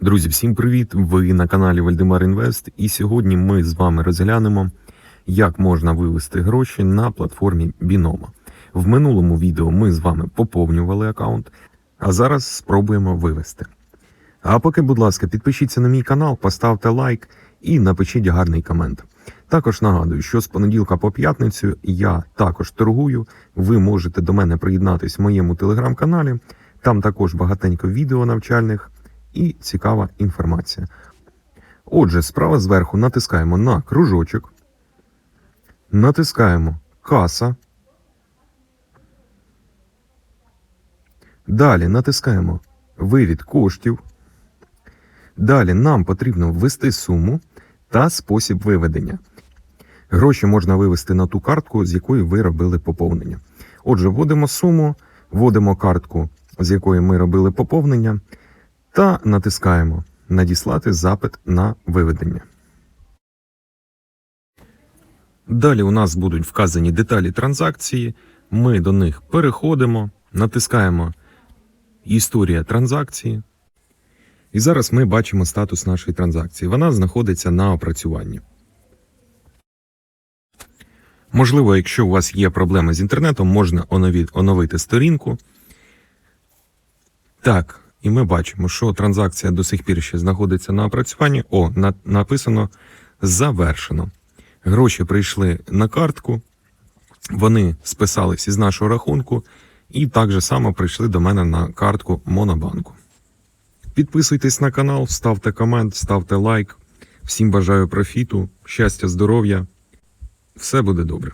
Друзі, всім привіт! Ви на каналі Вальдемар Інвест, і сьогодні ми з вами розглянемо, як можна вивести гроші на платформі Binomo. В минулому відео ми з вами поповнювали аккаунт, а зараз спробуємо вивести. А поки, будь ласка, підпишіться на мій канал, поставте лайк і напишіть гарний комент. Також нагадую, що з понеділка по п'ятницю я також торгую. Ви можете до мене приєднатись в моєму телеграм-каналі. Там також багатенько відео навчальних і цікава інформація. Отже, справа зверху натискаємо на кружочок, натискаємо каса. Далі натискаємо вивід коштів. Далі нам потрібно ввести суму та спосіб виведення. Гроші можна вивести на ту картку, з якої ви робили поповнення. Отже, вводимо суму, вводимо картку, з якої ми робили поповнення, та натискаємо Надіслати запит на виведення. Далі у нас будуть вказані деталі транзакції. Ми до них переходимо, натискаємо Історія транзакції. І зараз ми бачимо статус нашої транзакції. Вона знаходиться на опрацюванні. Можливо, якщо у вас є проблеми з інтернетом, можна оновити сторінку. Так, і ми бачимо, що транзакція до сих пір ще знаходиться на опрацюванні. О, на, написано завершено. Гроші прийшли на картку, вони списались із нашого рахунку, і так же само прийшли до мене на картку Монобанку. Підписуйтесь на канал, ставте комент, ставте лайк. Всім бажаю профіту, щастя, здоров'я. Все буде добре.